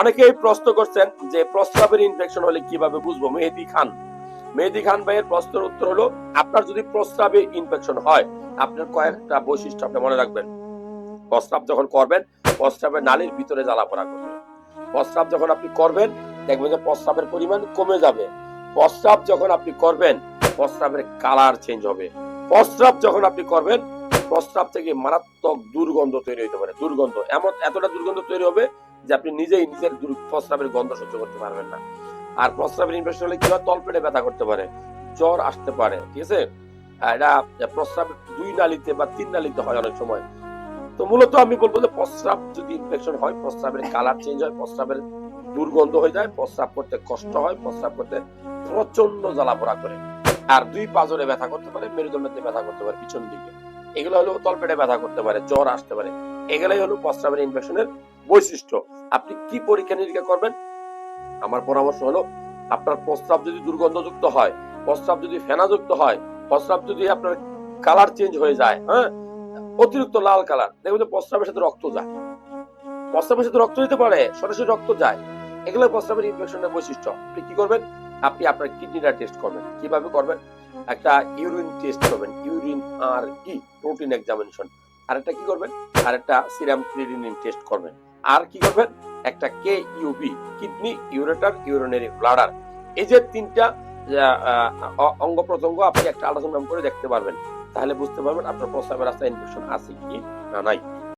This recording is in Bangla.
অনেকেই প্রশ্ন করছেন যে প্রস্রাবের ইনফেকশন হলে কীভাবে বুঝব? মেহেদি খান। মেহেদি খান ভাইয়ের প্রশ্নের উত্তর হলো, আপনার যদি প্রস্রাবে ইনফেকশন হয়, আপনার কয়েকটা বৈশিষ্ট্য আপনি মনে রাখবেন। প্রস্রাব যখন করবেন প্রস্রাবের নালীর ভিতরে জ্বালা পড়া করবে। প্রস্রাব যখন আপনি করবেন, দেখবেন যে প্রস্রাবের পরিমাণ কমে যাবে। প্রস্রাব যখন আপনি করবেন, প্রস্রাবের কালার চেঞ্জ হবে। প্রস্রাব যখন আপনি করবেন, প্রস্রাব থেকে মারাত্মক দুর্গন্ধ তৈরি হতে পারে, দুর্গন্ধ। এমন এতটা দুর্গন্ধ তৈরি হবে যে আপনি নিজেই নিজের প্রস্রাবের গন্ধ সহ্য করতে পারবেন না। আর প্রস্রাবের ইনফেকশন হলে কি হয়? তলপেটে ব্যথা করতে পারে, জ্বর আসতে পারে, ঠিক আছে? এটা প্রস্রাব দুই নালিতে বা তিন নালিতে হয় অনেক সময়। তো মূলত আমি বলব যে প্রস্রাব যদি ইনফেকশন হয়, প্রস্রাবের কালার চেঞ্জ হয়, প্রস্রাবের দুর্গন্ধ হয়ে যায়, প্রস্রাব করতে কষ্ট হয়, প্রস্রাব করতে প্রচণ্ড জ্বালা পোড়া করে। আর দুই পাজরে ব্যথা করতে পারে, মেরুদণ্ডতে ব্যথা করতে পারে, পিছন দিকে। এগুলো হলো তলপেটে ব্যথা করতে পারে, জ্বর আসতে পারে। এগুলাই হলো প্রস্রাবের ইনফেকশনের বৈশিষ্ট্য। আপনি কি পরীক্ষা নিরীক্ষা করবেন? আমার পরামর্শ হলো, আপনার প্রস্রাব যদি দুর্গন্ধযুক্ত হয়, প্রস্রাব যদি ফেনাযুক্ত হয়, প্রস্রাব যদি আপনার কালার চেঞ্জ হয়ে যায় হ্যাঁ? অতিরিক্ত লাল কালার দেখবেন যে প্রস্রাবের সাথে রক্ত যায়। প্রস্রাবের সাথে রক্ত যেতে পারে, সরাসরি রক্ত যায়। এগুলো প্রস্রাবের ইনফেকশনের বৈশিষ্ট্য। আপনি কি করবেন? আপনি আপনার কিডনিটা টেস্ট করবেন। কীভাবে করবেন? একটা ইউরিন টেস্ট করবেন। ইউরিন আর কি প্রোটিন এক্সামিনেশন আর একটা কি করবেন? আর একটা সিরাম ক্রিয়েটিনিন টেস্ট করবেন। আর কি করবেন? একটা K U B kidney, ureter, urinary bladder. এই যে তিনটা অঙ্গ প্রত্যঙ্গ আপনি একটা আলোচনা করে দেখতে পারবেন। তাহলে বুঝতে পারবেন আপনার প্রস্রাবের রাস্তায় ইনফেকশন আছে কি না নাই।